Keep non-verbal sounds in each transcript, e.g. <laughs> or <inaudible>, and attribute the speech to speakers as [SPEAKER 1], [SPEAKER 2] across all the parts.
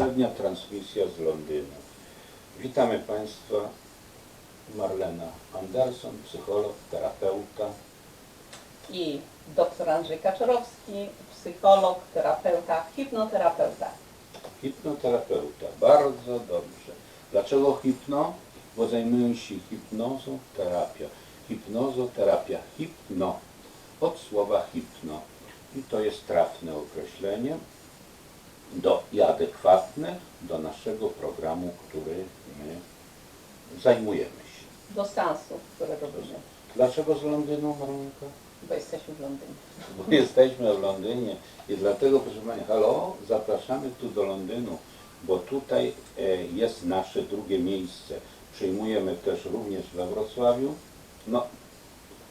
[SPEAKER 1] Popołudnia transmisja z Londynu. Witamy Państwa. Marlena Anderson, psycholog, terapeuta.
[SPEAKER 2] i dr Andrzej Kaczorowski, psycholog, terapeuta, hipnoterapeuta.
[SPEAKER 1] Hipnoterapeuta. Bardzo dobrze. Dlaczego hipno? Bo zajmują się hipnozą, terapia. Hipnozoterapia. Hipno. Od słowa hipno. I to jest trafne określenie do, i adekwatne do naszego programu, który my zajmujemy się.
[SPEAKER 2] Do seansu, które robimy,
[SPEAKER 1] Dlaczego z Londynu, Maronka?
[SPEAKER 2] bo jesteśmy w Londynie. <laughs>
[SPEAKER 1] Bo jesteśmy w Londynie i dlatego, proszę Pani, halo, zapraszamy tu do Londynu, bo tutaj e, jest nasze drugie miejsce. Przyjmujemy też również we Wrocławiu. No,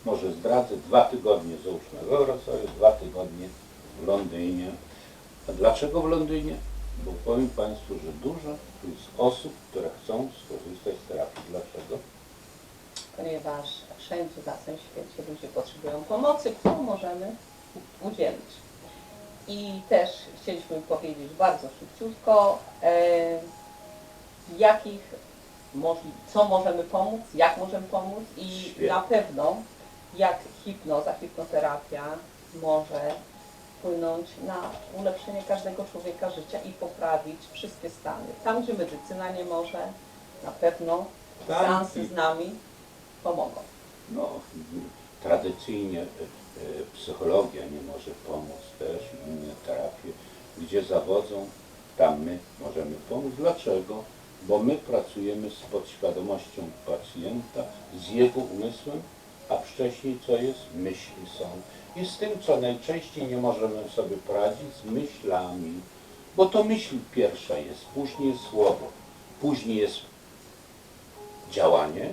[SPEAKER 1] może zdradzę, dwa tygodnie załóżmy we Wrocławiu, dwa tygodnie w Londynie. A dlaczego w Londynie? Bo powiem Państwu, że dużo jest osób, które chcą skorzystać z terapii. Dlaczego?
[SPEAKER 2] Ponieważ wszędzie na tym świecie ludzie potrzebują pomocy, którą możemy udzielić. I też chcieliśmy powiedzieć bardzo szybciutko, e, jakich możli, co możemy pomóc, jak możemy pomóc i
[SPEAKER 1] Świetnie.
[SPEAKER 2] na pewno jak hipnoza, hipnoterapia może wpłynąć na ulepszenie każdego człowieka życia i poprawić wszystkie stany. Tam, gdzie medycyna nie może, na pewno seansy z nami pomogą.
[SPEAKER 1] no, tradycyjnie e, e, psychologia nie może pomóc też, inne terapie, gdzie zawodzą, tam my możemy pomóc. Dlaczego? Bo my pracujemy z podświadomością pacjenta, z jego umysłem, a wcześniej co jest? Myśli są. I z tym, co najczęściej nie możemy sobie poradzić, z myślami. Bo to myśl pierwsza jest, później jest słowo, później jest działanie,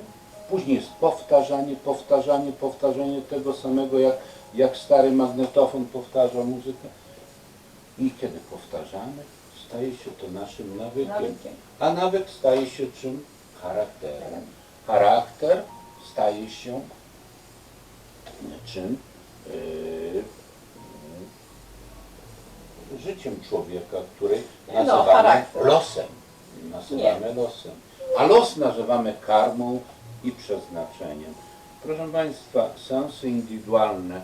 [SPEAKER 1] później jest powtarzanie, powtarzanie, powtarzanie tego samego, jak, jak stary magnetofon powtarza muzykę. I kiedy powtarzamy, staje się to naszym nawykiem.
[SPEAKER 2] Nawykiem.
[SPEAKER 1] A nawyk staje się czym? Charakterem. Charakter staje się czym? Yy, życiem człowieka, który
[SPEAKER 2] No,
[SPEAKER 1] nazywamy
[SPEAKER 2] charakter.
[SPEAKER 1] losem. Nazywamy losem. A los nazywamy karmą i przeznaczeniem. Proszę Państwa, seansy indywidualne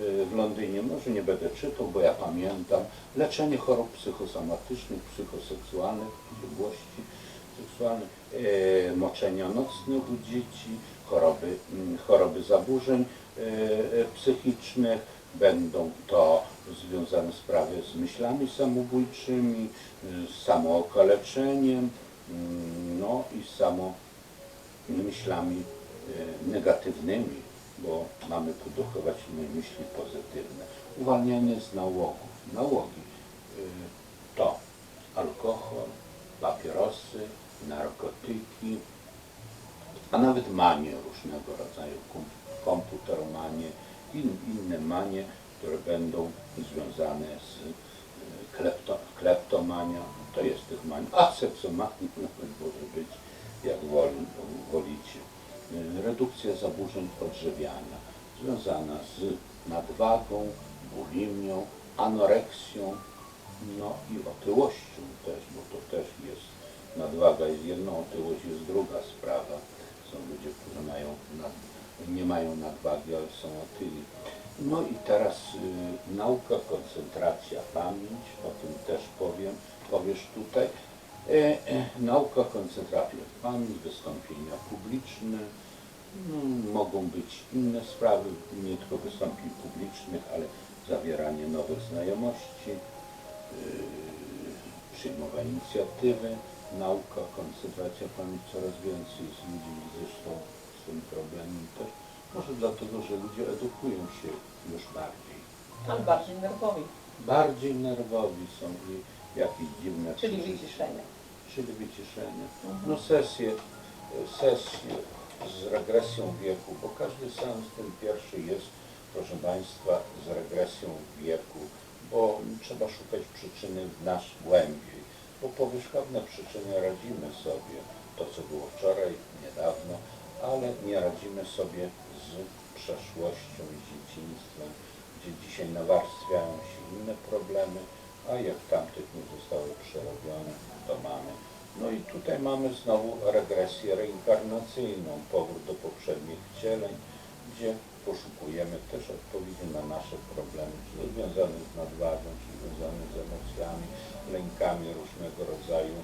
[SPEAKER 1] y, w Londynie, może nie będę czytał, bo ja pamiętam, leczenie chorób psychosomatycznych, psychoseksualnych, biegłości seksualnych, e, moczenia nocnych u dzieci, choroby, mm, choroby zaburzeń psychicznych, będą to związane sprawy z myślami samobójczymi, y, z samookaleczeniem, mm, no i samo myślami e, negatywnymi, bo mamy produkować myśli pozytywne. Uwalnianie z nałogów. Nałogi to alkohol, papierosy, narkotyki, a nawet manie różnego rodzaju, kom- komputeromanie i inne manie, które będą związane z e, klepto, kleptomania, to jest tych mań, a seksomanii nawet może być, jak woli, wolicie. E, Redukcja zaburzeń odżywiania, związana z nadwagą, bulimią, anoreksją, no i otyłością też, bo to też jest, nadwaga jest jedną, otyłość jest druga sprawa. Są ludzie, którzy mają nad, nie mają nadwagi, ale są otyli. No i teraz y, nauka, koncentracja, pamięć, o tym też powiem, powiesz tutaj. E, e, nauka, koncentracja, pamięć, wystąpienia publiczne, no, mogą być inne sprawy, nie tylko wystąpień publicznych, ale zawieranie nowych znajomości, yy, przyjmowanie inicjatywy, nauka, koncentracja, pamięć, coraz więcej jest ludzi zresztą tym problemem też. Może dlatego, że ludzie edukują się już bardziej.
[SPEAKER 2] Ale bardziej nerwowi,
[SPEAKER 1] Bardziej nerwowi są i jakieś dziwne
[SPEAKER 2] czyli
[SPEAKER 1] przeżycia.
[SPEAKER 2] wyciszenie.
[SPEAKER 1] Czyli wyciszenie.
[SPEAKER 2] Mhm.
[SPEAKER 1] No sesje, sesje z regresją wieku, bo każdy seans ten pierwszy jest, proszę Państwa, z regresją wieku, bo trzeba szukać przyczyny w nasz głębiej, bo powierzchowne przyczyny radzimy sobie, to co było wczoraj, niedawno, ale nie radzimy sobie z przeszłością, z dzieciństwem, gdzie dzisiaj nawarstwiają się inne problemy, a jak tamtych nie zostały przerobione, to mamy. No i tutaj mamy znowu regresję reinkarnacyjną, powrót do poprzednich wcieleń, gdzie poszukujemy też odpowiedzi na nasze problemy, czy to związane z nadwagą, czy związane z emocjami, lękami różnego rodzaju,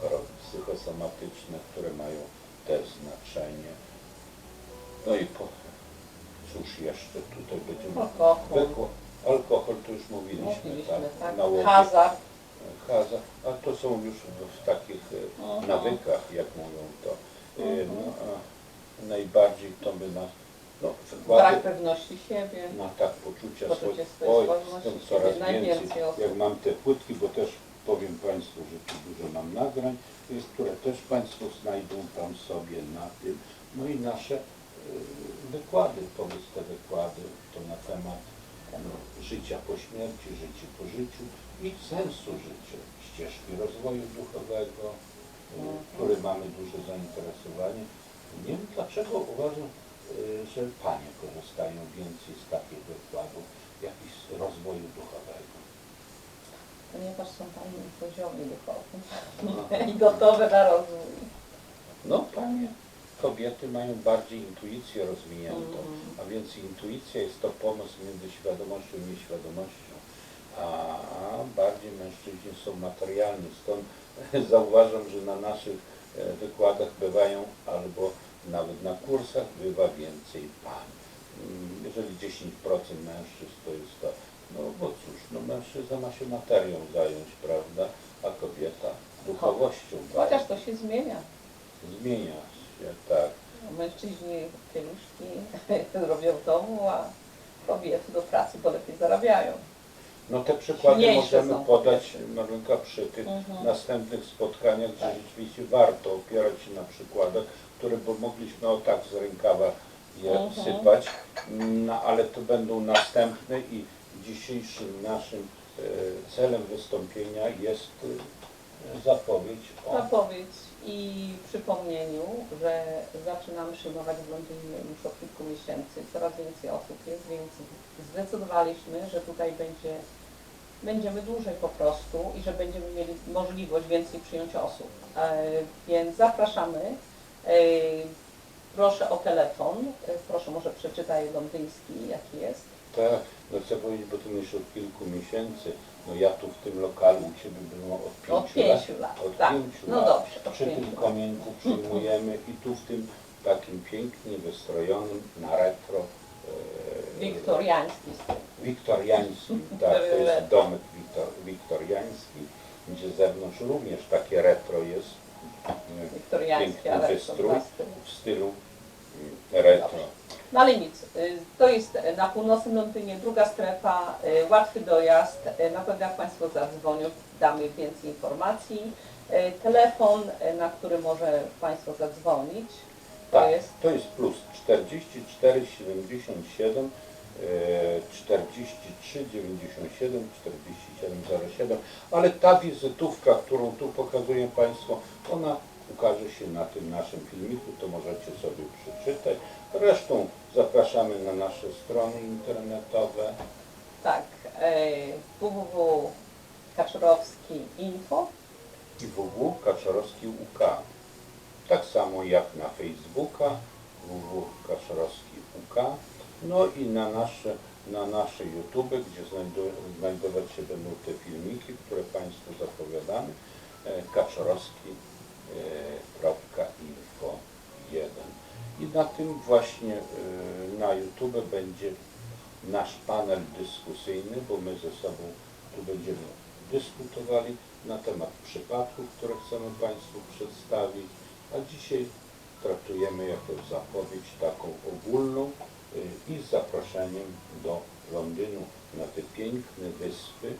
[SPEAKER 1] choroby psychosomatyczne, które mają też znaczenie. No i po, cóż jeszcze tutaj będziemy...
[SPEAKER 2] Alkohol.
[SPEAKER 1] Wykła- Alkohol to już mówiliśmy,
[SPEAKER 2] Mówiliśmy, tak.
[SPEAKER 1] Nałogi,
[SPEAKER 2] Hazard.
[SPEAKER 1] Hazard, a to są już w, w takich e,
[SPEAKER 2] Mhm.
[SPEAKER 1] nawykach, jak mówią to. E,
[SPEAKER 2] Mhm.
[SPEAKER 1] No, a najbardziej to by nas, no
[SPEAKER 2] Brak pewności siebie.
[SPEAKER 1] na tak poczucia
[SPEAKER 2] Poczucie swojej
[SPEAKER 1] oj, jestem
[SPEAKER 2] siebie.
[SPEAKER 1] coraz
[SPEAKER 2] Najwięcej
[SPEAKER 1] więcej,
[SPEAKER 2] osób.
[SPEAKER 1] jak mam te płytki, bo też powiem Państwu, że tu dużo mam nagrań, które też Państwo znajdą tam sobie na tym, no i nasze e, wykłady, powiedz te wykłady, to na temat no, życia po śmierci, życie po życiu i sensu życia, ścieżki rozwoju duchowego, e,
[SPEAKER 2] Mhm.
[SPEAKER 1] który mamy duże zainteresowanie. Nie wiem dlaczego uważam, e, że Panie korzystają więcej z takich wykładów, jakichś z rozwoju duchowego.
[SPEAKER 2] Ponieważ są tam poziomie duchowym
[SPEAKER 1] Aha. <laughs>
[SPEAKER 2] i gotowe na rozwój.
[SPEAKER 1] No Panie, kobiety mają bardziej intuicję rozwiniętą,
[SPEAKER 2] Mhm.
[SPEAKER 1] a więc intuicja jest to pomost między świadomością i nieświadomością, a bardziej mężczyźni są materialni, stąd <laughs> zauważam, że na naszych e, wykładach bywają albo nawet na kursach bywa więcej pań. Mm, Jeżeli 10% mężczyzn to jest to, no bo cóż, no mężczyzna ma się materią zająć, prawda, a kobieta duchowością.
[SPEAKER 2] Chociaż to się zmienia.
[SPEAKER 1] Zmienia się, tak.
[SPEAKER 2] Mężczyźni pieluszki <laughs> robią w domu, a kobiety do pracy, bo lepiej zarabiają.
[SPEAKER 1] No te przykłady
[SPEAKER 2] Silniejsze
[SPEAKER 1] możemy
[SPEAKER 2] są
[SPEAKER 1] podać. Marlenka przy tych
[SPEAKER 2] Mhm.
[SPEAKER 1] następnych spotkaniach, gdzie
[SPEAKER 2] Tak.
[SPEAKER 1] rzeczywiście warto opierać się na przykładach, które bo mogliśmy o tak z rękawa je
[SPEAKER 2] Mhm.
[SPEAKER 1] sypać, no ale to będą następne i dzisiejszym naszym e, celem wystąpienia jest e, zapowiedź o
[SPEAKER 2] Zapowiedź i przypomnieniu, że zaczynamy przyjmować w Londynie już od kilku miesięcy. Coraz więcej osób jest, więc zdecydowaliśmy, że tutaj będzie, będziemy dłużej po prostu i że będziemy mieli możliwość więcej przyjąć osób. E, więc zapraszamy. Proszę o telefon. Proszę może przeczytaj londyński, jaki jest.
[SPEAKER 1] Tak, no chcę powiedzieć, bo to już od kilku miesięcy, no ja tu w tym lokalu u Ciebie byłem od pięciu,
[SPEAKER 2] Od pięciu lat,
[SPEAKER 1] Od
[SPEAKER 2] tak.
[SPEAKER 1] pięciu
[SPEAKER 2] No
[SPEAKER 1] lat.
[SPEAKER 2] dobrze, od
[SPEAKER 1] Przy
[SPEAKER 2] pięciu
[SPEAKER 1] tym
[SPEAKER 2] lat.
[SPEAKER 1] kominku przyjmujemy i tu w tym takim pięknie wystrojonym na retro e,
[SPEAKER 2] Wiktoriański styl.
[SPEAKER 1] wiktoriańskim, <laughs> tak, to jest domek wiktor, wiktoriański, gdzie z zewnątrz również takie retro jest, e,
[SPEAKER 2] Wiktoriański,
[SPEAKER 1] piękny
[SPEAKER 2] ale
[SPEAKER 1] wystrój w stylu e, retro.
[SPEAKER 2] No ale nic, y, to jest na północnym Londynie druga strefa, y, łatwy dojazd. Y, Na pewno jak Państwo zadzwonią, damy więcej informacji. Y, Telefon, y, na który może Państwo zadzwonić, to
[SPEAKER 1] Tak,
[SPEAKER 2] jest
[SPEAKER 1] to jest plus 44 77 e, 43 97 47 07, ale ta wizytówka, którą tu pokazuję Państwu, ona ukaże się na tym naszym filmiku, to możecie sobie przeczytać. Zresztą zapraszamy na nasze strony internetowe.
[SPEAKER 2] Tak, e, www.kaczorowski.info
[SPEAKER 1] i www.kaczorowski.uk Tak samo jak na Facebooka www.kaczorowski.uk No i na nasze na nasze YouTube, gdzie znajdować się będą te filmiki, które Państwu zapowiadamy. E, Kaczorowski E, www.info1 i na tym właśnie e, na YouTube będzie nasz panel dyskusyjny, bo my ze sobą tu będziemy dyskutowali na temat przypadków, które chcemy Państwu przedstawić, a dzisiaj traktujemy jako zapowiedź taką ogólną e, i z zaproszeniem do Londynu na te piękne wyspy,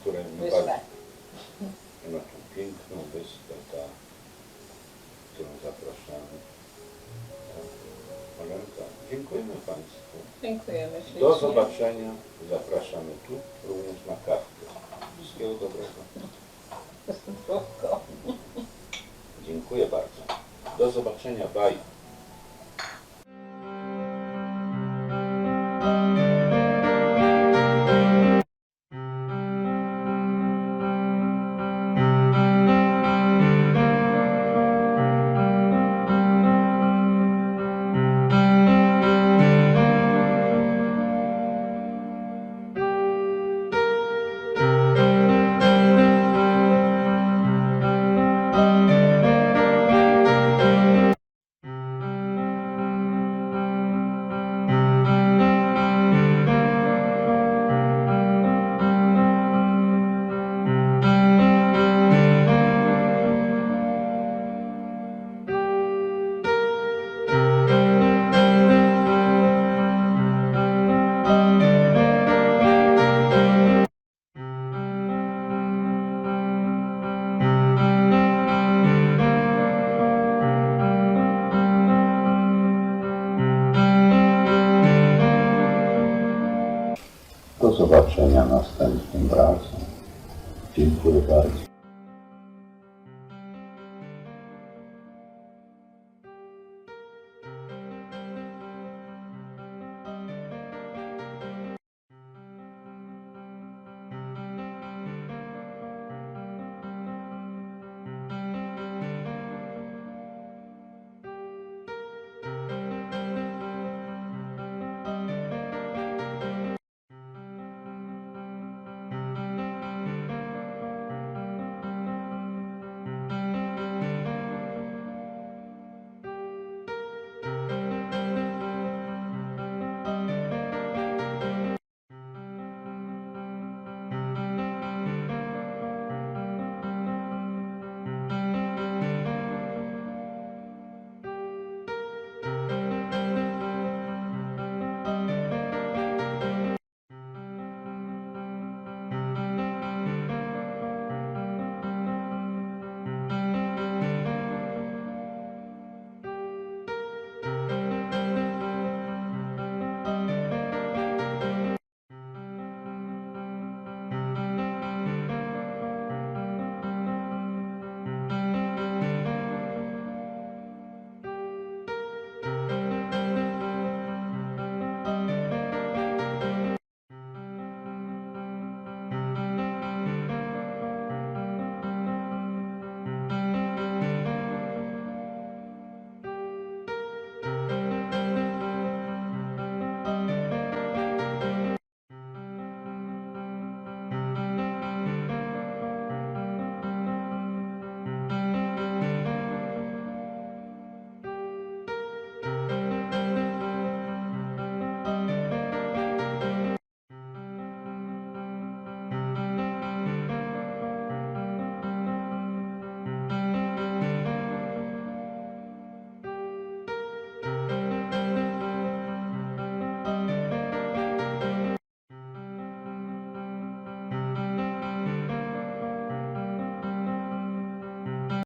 [SPEAKER 1] które bardzo, na tą piękną wyspę, ta, którą zapraszamy. Tak. Malenka, dziękujemy Państwu.
[SPEAKER 2] Dziękujemy ślicznie.
[SPEAKER 1] Do zobaczenia. Zapraszamy tu również na kawkę. Wszystkiego dobrego.
[SPEAKER 2] Zdrówko.
[SPEAKER 1] Dziękuję bardzo. Do zobaczenia. Bye. Zobaczenia następnym razem. Dziękuję bardzo.